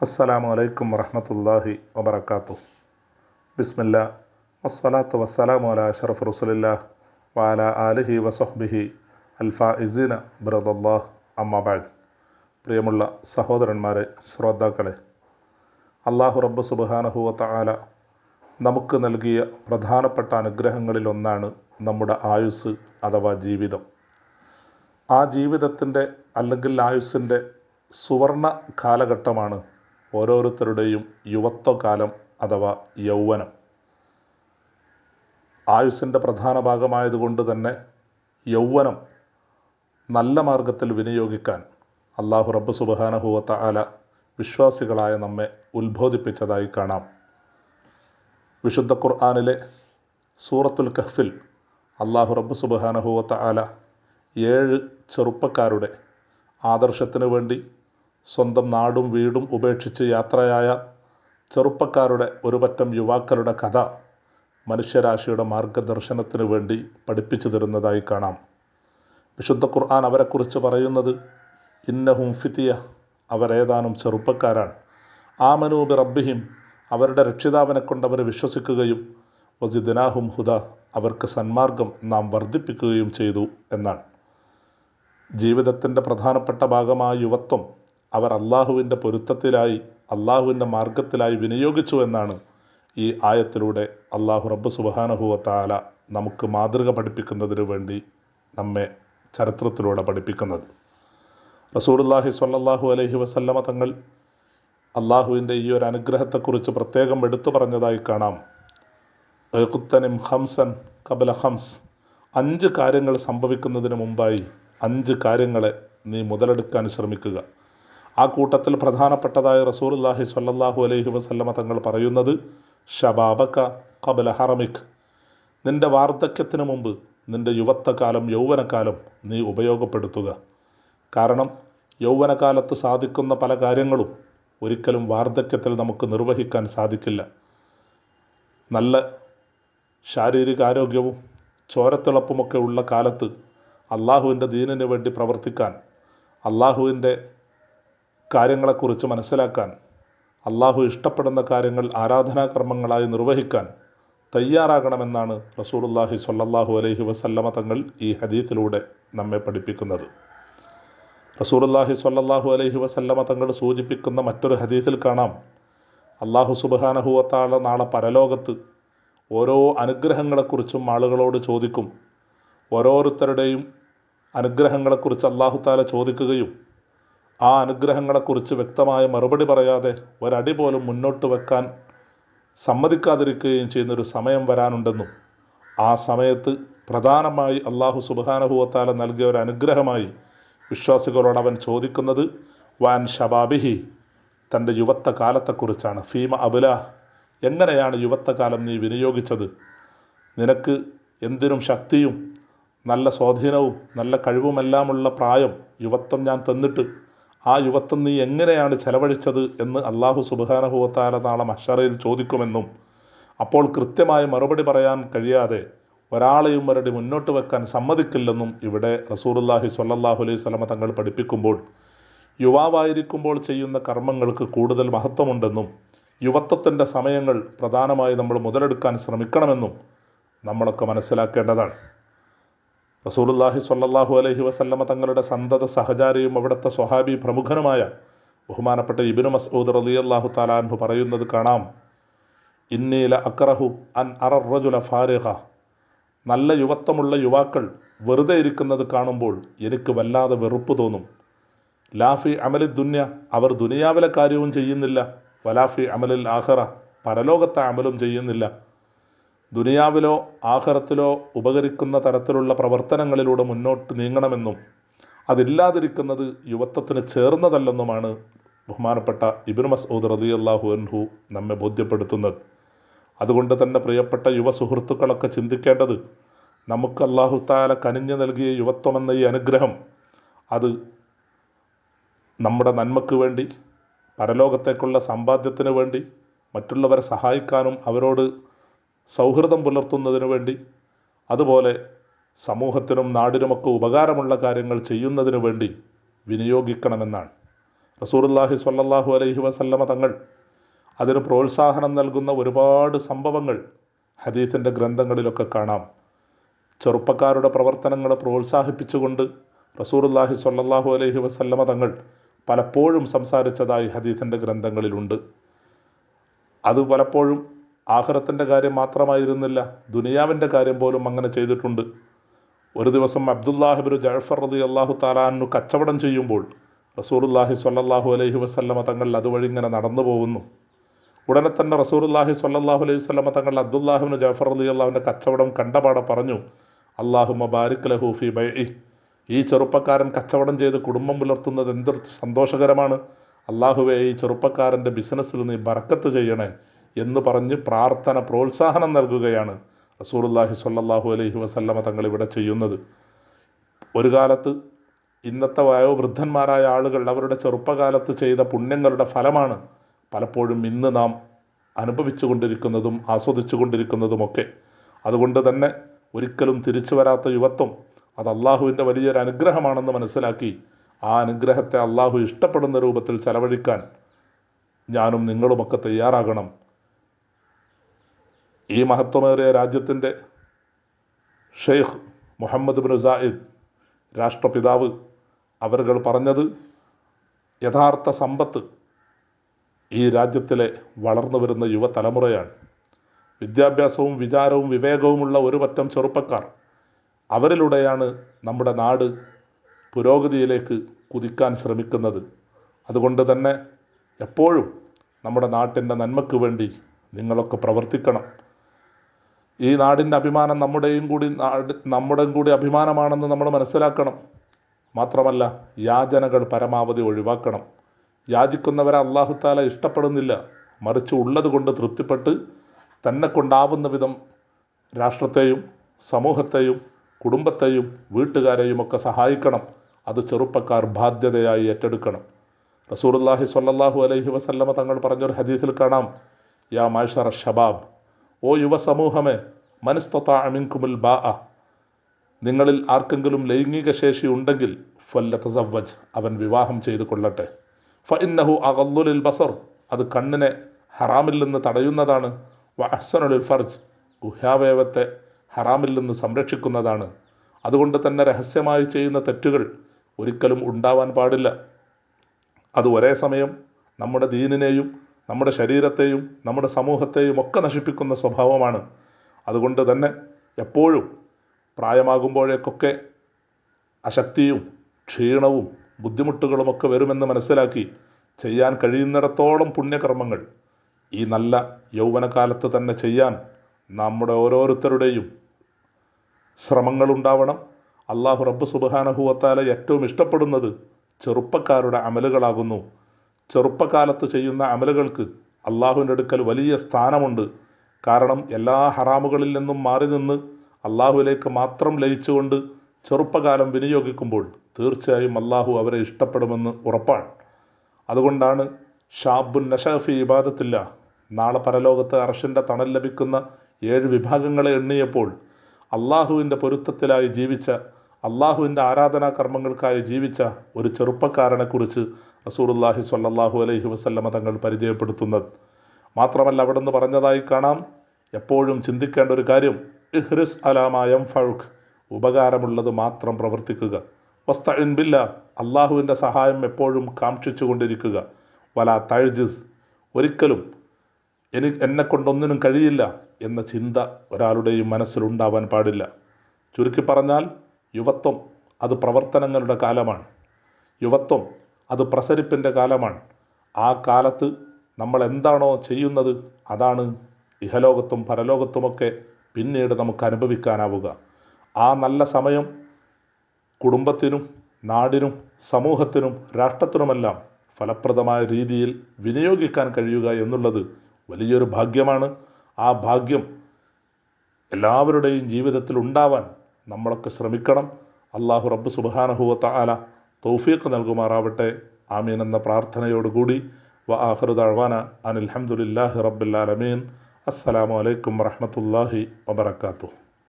അസ്സലാമു അലൈക്കും വറഹമത്തല്ലാഹി വബർക്കാത്തു ബിസ്മില്ല. വസ്സലാത്തു വസ്സലാമു അല അഷറഫ് റസുലില്ലാ വാല ആലിഹി വസഹ്ബിഹി അൽഫാ ഇസീന ബിറദല്ലാഹ് അമ്മബാദ് പ്രിയമുള്ള സഹോദരന്മാരെ ശ്രോതാക്കളെ അള്ളാഹു റബ്ബ് സുബാനഹുവത്ത ആല നമുക്ക് നൽകിയ പ്രധാനപ്പെട്ട അനുഗ്രഹങ്ങളിലൊന്നാണ് നമ്മുടെ ആയുസ് അഥവാ ജീവിതം. ആ ജീവിതത്തിന്റെ അല്ലെങ്കിൽ ആയുസ്സിന്റെ സുവർണ കാലഘട്ടമാണ് ഓരോരുത്തരുടെയും യുവത്വകാലം അഥവാ യൗവനം. ആയുസ്സിന്റെ പ്രധാന ഭാഗമായതുകൊണ്ട് തന്നെ യൗവനം നല്ല മാർഗത്തിൽ വിനിയോഗിക്കാൻ അള്ളാഹു റബ്ബ് സുബാനഹുവത്ത ആല വിശ്വാസികളായ നമ്മെ ഉത്ബോധിപ്പിച്ചതായി കാണാം. വിശുദ്ധ ഖുർആാനിലെ സൂറത്തുൽ കഹ്ഫിൽ അള്ളാഹു റബ്ബ് സുബാനഹുവത്ത ആല ഏഴ് ചെറുപ്പക്കാരുടെ ആദർശത്തിന് വേണ്ടി സ്വന്തം നാടും വീടും ഉപേക്ഷിച്ച് യാത്രയായ ചെറുപ്പക്കാരുടെ ഒരു പറ്റം യുവാക്കളുടെ കഥ മനുഷ്യരാശിയുടെ മാർഗദർശനത്തിന് വേണ്ടി പഠിപ്പിച്ചു തരുന്നതായി കാണാം. വിശുദ്ധ ഖുർആൻ അവരെക്കുറിച്ച് പറയുന്നത് ഇന്നഹും ഫിത്തിയ അവരേതാനും ചെറുപ്പക്കാരാണ്. ആമനൂബി റബ്ബിഹിം അവരുടെ രക്ഷിതാവിനെ കൊണ്ട് അവർ വിശ്വസിക്കുകയും വസിദിനാഹും ഹുദ അവർക്ക് സന്മാർഗം നാം വർദ്ധിപ്പിക്കുകയും ചെയ്തു എന്നാണ്. ജീവിതത്തിന്റെ പ്രധാനപ്പെട്ട ഭാഗമായ യുവത്വം അവർ അള്ളാഹുവിന്റെ പൊരുത്തത്തിലായി അള്ളാഹുവിന്റെ മാർഗത്തിലായി വിനിയോഗിച്ചു എന്നാണ് ഈ ആയത്തിലൂടെ അള്ളാഹു റബ്ബ് സുബാനഹുവത്താല നമുക്ക് മാതൃക പഠിപ്പിക്കുന്നതിന് വേണ്ടി നമ്മെ ചരിത്രത്തിലൂടെ പഠിപ്പിക്കുന്നത്. റസൂർല്ലാഹി സ്വല്ലല്ലാഹു അലഹി വസല്ലമ തങ്ങൾ അള്ളാഹുവിന്റെ ഈ ഒരു അനുഗ്രഹത്തെക്കുറിച്ച് പ്രത്യേകം എടുത്തു പറഞ്ഞതായി കാണാം. ഏകുത്തനിം ഹംസൻ കബല ഹംസ്. അഞ്ച് കാര്യങ്ങൾ സംഭവിക്കുന്നതിന് മുമ്പായി അഞ്ച് കാര്യങ്ങളെ നീ മുതലെടുക്കാൻ ശ്രമിക്കുക. ആ കൂട്ടത്തിൽ പ്രധാനപ്പെട്ടതായ റസൂലുല്ലാഹി സ്വല്ലല്ലാഹു അലൈഹി വസല്ലമ തങ്ങൾ പറയുന്നത് ഷബാബക്ക കബല ഹറമിക്. നിന്റെ വാർദ്ധക്യത്തിന് മുമ്പ് നിന്റെ യുവത്വകാലം യൗവനകാലം നീ ഉപയോഗപ്പെടുത്തുക. കാരണം യൗവനകാലത്ത് സാധിക്കുന്ന പല കാര്യങ്ങളും ഒരിക്കലും വാർദ്ധക്യത്തിൽ നമുക്ക് നിർവഹിക്കാൻ സാധിക്കില്ല. നല്ല ശാരീരിക ആരോഗ്യവും ചോരത്തിളപ്പുമൊക്കെ ഉള്ള കാലത്ത് അള്ളാഹുവിന്റെ ദീനിന് വേണ്ടി പ്രവർത്തിക്കാൻ അള്ളാഹുവിന്റെ കാര്യങ്ങളെക്കുറിച്ച് മനസ്സിലാക്കാൻ അള്ളാഹു ഇഷ്ടപ്പെടുന്ന കാര്യങ്ങൾ ആരാധനാകർമ്മങ്ങളായി നിർവഹിക്കാൻ തയ്യാറാകണമെന്നാണ് റസൂലുല്ലാഹി സല്ലാഹു അലൈഹി വസല്ലമ തങ്ങൾ ഈ ഹദീത്തിലൂടെ നമ്മെ പഠിപ്പിക്കുന്നത്. റസൂലുല്ലാഹി സല്ലാഹു അലൈഹി വസല്ലമ തങ്ങൾ സൂചിപ്പിക്കുന്ന മറ്റൊരു ഹദീസിൽ കാണാം. അള്ളാഹു സുബാനഹുവത്താള നാളെ പരലോകത്ത് ഓരോ അനുഗ്രഹങ്ങളെക്കുറിച്ചും ആളുകളോട് ചോദിക്കും. ഓരോരുത്തരുടെയും അനുഗ്രഹങ്ങളെക്കുറിച്ച് അള്ളാഹു താല ചോദിക്കുകയും ആ അനുഗ്രഹങ്ങളെക്കുറിച്ച് വ്യക്തമായ മറുപടി പറയാതെ ഒരടി പോലും മുന്നോട്ട് വെക്കാൻ സമ്മതിക്കാതിരിക്കുകയും ചെയ്യുന്നൊരു സമയം വരാനുണ്ടെന്നും ആ സമയത്ത് പ്രധാനമായി അള്ളാഹു സുബാനഹുവത്താല നൽകിയ ഒരു അനുഗ്രഹമായി വിശ്വാസികളോട് അവൻ ചോദിക്കുന്നത് വാൻ ഷബാബിഹി തന്റെ യുവത്വ കാലത്തെക്കുറിച്ചാണ് ഫീമ അബുല? എങ്ങനെയാണ് യുവത്വകാലം നീ വിനിയോഗിച്ചത്? നിനക്ക് എന്തിനും ശക്തിയും നല്ല സ്വാധീനവും നല്ല കഴിവുമെല്ലാമുള്ള പ്രായം യുവത്വം ഞാൻ തന്നിട്ട് ആ യുവത്വം നീ എങ്ങനെയാണ് ചെലവഴിച്ചത് എന്ന് അള്ളാഹു സുബാനഹുവത്താല നാളെ മഷറയിൽ ചോദിക്കുമെന്നും അപ്പോൾ കൃത്യമായി മറുപടി പറയാൻ കഴിയാതെ ഒരാളെയും മറുപടി മുന്നോട്ട് വെക്കാൻ സമ്മതിക്കില്ലെന്നും ഇവിടെ റസൂറുല്ലാഹി സ്വല്ലല്ലാഹു അലൈഹി സ്വലമ തങ്ങൾ പഠിപ്പിക്കുമ്പോൾ യുവാവായിരിക്കുമ്പോൾ ചെയ്യുന്ന കർമ്മങ്ങൾക്ക് കൂടുതൽ മഹത്വമുണ്ടെന്നും യുവത്വത്തിന്റെ സമയങ്ങൾ പ്രധാനമായി നമ്മൾ മുതലെടുക്കാൻ ശ്രമിക്കണമെന്നും നമ്മളൊക്കെ മനസ്സിലാക്കേണ്ടതാണ്. റസൂലുല്ലാഹി സ്വല്ലല്ലാഹു അലൈഹി വസല്ലമ തങ്ങളുടെ സന്തത സഹചാരിയും അവിടുത്തെ സ്വഹാബി പ്രമുഖനുമായ ബഹുമാനപ്പെട്ട ഇബിനു മസ്ഊദ് റളിയല്ലാഹു താലാൻഹു പറയുന്നത് കാണാം. ഇന്നീല അക്രഹു അൻ അററജുല ഫാരിഹ നല്ല യുവത്വമുള്ള യുവാക്കൾ വെറുതെ ഇരിക്കുന്നത് കാണുമ്പോൾ എനിക്ക് വല്ലാതെ വെറുപ്പ് തോന്നും. ലാഫി അമലി ദുന്യ. അവർ ദുനിയാവിലെ കാര്യവും ചെയ്യുന്നില്ല. വലാഫി അമലിൽ ആഹറ പരലോകത്തെ അമലും ചെയ്യുന്നില്ല. ദുനിയാവിലോ ആഹ്റത്തിലോ ഉപകരിക്കുന്ന തരത്തിലുള്ള പ്രവർത്തനങ്ങളിലൂടെ മുന്നോട്ട് നീങ്ങണമെന്നും അതില്ലാതിരിക്കുന്നത് യുവത്വത്തിന് ചേർന്നതല്ലെന്നുമാണ് ബഹുമാനപ്പെട്ട ഇബിൻ മസൂദ് റതി അള്ളാഹു അൻഹു നമ്മെ ബോധ്യപ്പെടുത്തുന്നത്. അതുകൊണ്ട് തന്നെ പ്രിയപ്പെട്ട യുവ സുഹൃത്തുക്കളൊക്കെ ചിന്തിക്കേണ്ടത് നമുക്ക് അള്ളാഹു താല കനിഞ്ഞു നൽകിയ യുവത്വമെന്ന ഈ അനുഗ്രഹം അത് നമ്മുടെ നന്മക്ക് വേണ്ടി പരലോകത്തേക്കുള്ള സമ്പാദ്യത്തിന് വേണ്ടി മറ്റുള്ളവരെ സഹായിക്കാനും അവരോട് സൗഹൃദം പുലർത്തുന്നതിനു വേണ്ടി അതുപോലെ സമൂഹത്തിനും നാടിനുമൊക്കെ ഉപകാരമുള്ള കാര്യങ്ങൾ ചെയ്യുന്നതിനു വേണ്ടി വിനിയോഗിക്കണമെന്നാണ്. റസൂറുല്ലാഹി സ്വല്ലല്ലാഹു അലൈഹി വസല്ലമ തങ്ങൾ അതിന് പ്രോത്സാഹനം നൽകുന്ന ഒരുപാട് സംഭവങ്ങൾ ഹദീസിന്റെ ഗ്രന്ഥങ്ങളിലൊക്കെ കാണാം. ചെറുപ്പക്കാരുടെ പ്രവർത്തനങ്ങളെ പ്രോത്സാഹിപ്പിച്ചുകൊണ്ട് റസൂറുല്ലാഹി സ്വല്ലല്ലാഹു അലൈഹി വസല്ലമ തങ്ങൾ പലപ്പോഴും സംസാരിച്ചതായി ഹദീസിന്റെ ഗ്രന്ഥങ്ങളിലുണ്ട്. അത് പലപ്പോഴും ആഹ്റത്തിന്റെ കാര്യം മാത്രമായിരുന്നില്ല ദുനിയാവിന്റെ കാര്യം പോലും അങ്ങനെ ചെയ്തിട്ടുണ്ട്. ഒരു ദിവസം അബ്ദുല്ലാഹിബിൻ ജഴഫർ റതി അള്ളാഹു താലാനു കച്ചവടം ചെയ്യുമ്പോൾ റസൂറുല്ലാഹി സ്വല്ലല്ലാഹു അലൈഹി വസ്ലമ തങ്ങൾ അതുവഴി ഇങ്ങനെ നടന്നു പോകുന്നു. ഉടനെ തന്നെ റസൂറുല്ലാഹി സ്വല്ലല്ലാഹു അലൈഹി വസല്ലമ തങ്ങൾ അബ്ദുല്ലാഹിബിൻ ജഅഫർ അലി അള്ളാഹുവിന്റെ കച്ചവടം കണ്ടപാടെ പറഞ്ഞു അള്ളാഹു മബാരിക് ലഹൂഫി ബൈ ഈ ചെറുപ്പക്കാരൻ കച്ചവടം ചെയ്ത് കുടുംബം പുലർത്തുന്നത് എന്തൊരു സന്തോഷകരമാണ്. അള്ളാഹുവെ ഈ ചെറുപ്പക്കാരന്റെ ബിസിനസ്സിൽ നീ ബറക്കത്ത് ചെയ്യണേ. എന്ന് പറഞ്ഞ് പ്രാർത്ഥന പ്രോത്സാഹനം നൽകുകയാണ് റസൂറുല്ലാഹി സ്വല്ലല്ലാഹു അലൈഹി വസല്ലമ തങ്ങൾ ഇവിടെ ചെയ്യുന്നത്. ഒരു കാലത്ത് ഇന്നത്തെ വയോവൃദ്ധന്മാരായ ആളുകൾ അവരുടെ ചെറുപ്പകാലത്ത് ചെയ്ത പുണ്യങ്ങളുടെ ഫലമാണ് പലപ്പോഴും ഇന്ന് നാം അനുഭവിച്ചു കൊണ്ടിരിക്കുന്നതും ആസ്വദിച്ചു കൊണ്ടിരിക്കുന്നതുമൊക്കെ അതുകൊണ്ട് തന്നെ ഒരിക്കലും തിരിച്ചു വരാത്ത യുവത്വം അത് അള്ളാഹുവിന്റെ വലിയൊരു അനുഗ്രഹമാണെന്ന് മനസ്സിലാക്കി ആ അനുഗ്രഹത്തെ അള്ളാഹു ഇഷ്ടപ്പെടുന്ന രൂപത്തിൽ ചെലവഴിക്കാൻ ഞാനും നിങ്ങളുമൊക്കെ തയ്യാറാകണം. ഈ മഹത്വമേറിയ രാജ്യത്തിന്റെ ഷെയ്ഖ് മുഹമ്മദ് ബിൻ സായിദ് രാഷ്ട്രപിതാവ് അവരുകൾ പറഞ്ഞത് യഥാർത്ഥ സമ്പത്ത് ഈ രാജ്യത്തിലെ വളർന്നു വരുന്ന യുവതലമുറയാണ്. വിദ്യാഭ്യാസവും വിചാരവും വിവേകവുമുള്ള ഒരു പറ്റം ചെറുപ്പക്കാർ അവരിലൂടെയാണ് നമ്മുടെ നാട് പുരോഗതിയിലേക്ക് കുതിക്കാൻ ശ്രമിക്കുന്നത്. അതുകൊണ്ട് തന്നെ എപ്പോഴും നമ്മുടെ നാട്ടിന്റെ നന്മയ്ക്ക് വേണ്ടി നിങ്ങളൊക്കെ പ്രവർത്തിക്കണം. ഈ നാടിന്റെ അഭിമാനം നമ്മുടെയും കൂടി നമ്മുടെയും കൂടി അഭിമാനമാണെന്ന് നമ്മൾ മനസ്സിലാക്കണം. മാത്രമല്ല യാചനകൾ പരമാവധി ഒഴിവാക്കണം. യാചിക്കുന്നവരെ അള്ളാഹുത്താല ഇഷ്ടപ്പെടുന്നില്ല. മറിച്ച് ഉള്ളത് കൊണ്ട് തൃപ്തിപ്പെട്ട് തന്നെ കൊണ്ടാവുന്ന വിധം രാഷ്ട്രത്തെയും സമൂഹത്തെയും കുടുംബത്തെയും വീട്ടുകാരെയും ഒക്കെ സഹായിക്കണം. അത് ചെറുപ്പക്കാർ ബാധ്യതയായി ഏറ്റെടുക്കണം. റസൂലുള്ളാഹി സ്വല്ലല്ലാഹു അലൈഹി വസല്ലമ തങ്ങൾ പറഞ്ഞൊരു ഹദീസിൽ കാണാം. യാ മാഷറ ഷബാബ് ഓ യുവസമൂഹമേ മനസ്തൊത്ത അമിൻകുമുൽ ബാ നിങ്ങളിൽ ആർക്കെങ്കിലും ലൈംഗിക ശേഷി ഉണ്ടെങ്കിൽ ഫല്ലത്തസവജ് അവൻ വിവാഹം ചെയ്തു കൊള്ളട്ടെ. ഫ ഇന്നഹു അഗല്ലുലിൽ ബസർ അത് കണ്ണിനെ ഹറാമിൽ നിന്ന് തടയുന്നതാണ്. വ അഹ്സനുലിൽ ഫർജ് ഗുഹ്യാവയവത്തെ ഹറാമിൽ നിന്ന് സംരക്ഷിക്കുന്നതാണ്. അതുകൊണ്ട് തന്നെ രഹസ്യമായി ചെയ്യുന്ന തെറ്റുകൾ ഒരിക്കലും ഉണ്ടാവാൻ പാടില്ല. അത് ഒരേ സമയം നമ്മുടെ ദീനിനെയും നമ്മുടെ ശരീരത്തെയും നമ്മുടെ സമൂഹത്തെയും ഒക്കെ നശിപ്പിക്കുന്ന സ്വഭാവമാണ്. അതുകൊണ്ട് തന്നെ എപ്പോഴും പ്രായമാകുമ്പോഴേക്കൊക്കെ അശക്തിയും ക്ഷീണവും ബുദ്ധിമുട്ടുകളുമൊക്കെ വരുമെന്ന് മനസ്സിലാക്കി ചെയ്യാൻ കഴിയുന്നിടത്തോളം പുണ്യകർമ്മങ്ങൾ ഈ നല്ല യൗവനകാലത്ത് തന്നെ ചെയ്യാൻ നമ്മുടെ ഓരോരുത്തരുടെയും ശ്രമങ്ങളുണ്ടാവണം. അള്ളാഹു റബ്ബ് സുബാനഹുവത്താല ഏറ്റവും ഇഷ്ടപ്പെടുന്നത് ചെറുപ്പക്കാരുടെ അമലുകളാകുന്നു. ചെറുപ്പകാലത്ത് ചെയ്യുന്ന അമലുകൾക്ക് അള്ളാഹുവിന്റെ അടുക്കൽ വലിയ സ്ഥാനമുണ്ട്. കാരണം എല്ലാ ഹറാമുകളിൽ നിന്നും മാറി നിന്ന് അള്ളാഹുവിലേക്ക് മാത്രം ലയിച്ചുകൊണ്ട് ചെറുപ്പകാലം വിനിയോഗിക്കുമ്പോൾ തീർച്ചയായും അള്ളാഹു അവരെ ഇഷ്ടപ്പെടുമെന്ന് ഉറപ്പാണ്. അതുകൊണ്ടാണ് ഷാബുൻ നഷാഫി ഇബാദത്തില്ല നാളെ പരലോകത്ത് അർഷിന്റെ തണൽ ലഭിക്കുന്ന ഏഴ് വിഭാഗങ്ങളെ എണ്ണിയപ്പോൾ അള്ളാഹുവിന്റെ പൊരുത്തത്തിലായി ജീവിച്ച അള്ളാഹുവിന്റെ ആരാധനാ കർമ്മങ്ങൾക്കായി ജീവിച്ച ഒരു ചെറുപ്പക്കാരനെക്കുറിച്ച് റസൂറുല്ലാഹി സ്വല്ലല്ലാഹു അലൈഹി വസല്ലമ തങ്ങൾ പരിചയപ്പെടുത്തുന്നത്. മാത്രമല്ല അവിടെ നിന്ന് പറഞ്ഞതായി കാണാം എപ്പോഴും ചിന്തിക്കേണ്ട ഒരു കാര്യം ഇഹ്റിസ് അലാമായം ഫഴുഖ് ഉപകാരമുള്ളത് മാത്രം പ്രവർത്തിക്കുക. വസ്തഇൻ ബില്ല അള്ളാഹുവിന്റെ സഹായം എപ്പോഴും കാക്ഷിച്ചു കൊണ്ടിരിക്കുക. വല തഴ്ജിസ് ഒരിക്കലും എനി എന്നെ കൊണ്ടൊന്നിനും കഴിയില്ല എന്ന ചിന്ത ഒരാളുടെയും മനസ്സിലുണ്ടാവാൻ പാടില്ല. ചുരുക്കി പറഞ്ഞാൽ യുവത്വം അത് പ്രവർത്തനങ്ങളുടെ കാലമാണ്. യുവത്വം അത് പ്രസരിപ്പിന്റെ കാലമാണ്. ആ കാലത്ത് നമ്മൾ എന്താണോ ചെയ്യുന്നത് അതാണ് ഇഹലോകത്തും പരലോകത്തുമൊക്കെ പിന്നീട് നമുക്ക് അനുഭവിക്കാനാവുക. ആ നല്ല സമയം കുടുംബത്തിനും നാടിനും സമൂഹത്തിനും രാഷ്ട്രത്തിനുമെല്ലാം ഫലപ്രദമായ രീതിയിൽ വിനിയോഗിക്കാൻ കഴിയുക എന്നുള്ളത് വലിയൊരു ഭാഗ്യമാണ്. ആ ഭാഗ്യം എല്ലാവരുടെയും ജീവിതത്തിൽ ഉണ്ടാവാൻ നമ്മളൊക്കെ ശ്രമിക്കണം. അള്ളാഹു റബ്ബ് സുബാനഹുവത്ത ആല തൗഫീഖ് നൽകുമാറാവട്ടെ. ആമീൻ എന്ന പ്രാർത്ഥനയോടുകൂടി. വ ആഹ്റു ദഴവാന അനിൽഹമുല്ലാഹി റബ്ബുല്ലാലമീൻ അസ്സലാമു അലൈക്കും വറഹമത്തല്ലാഹി വബർക്കാത്തു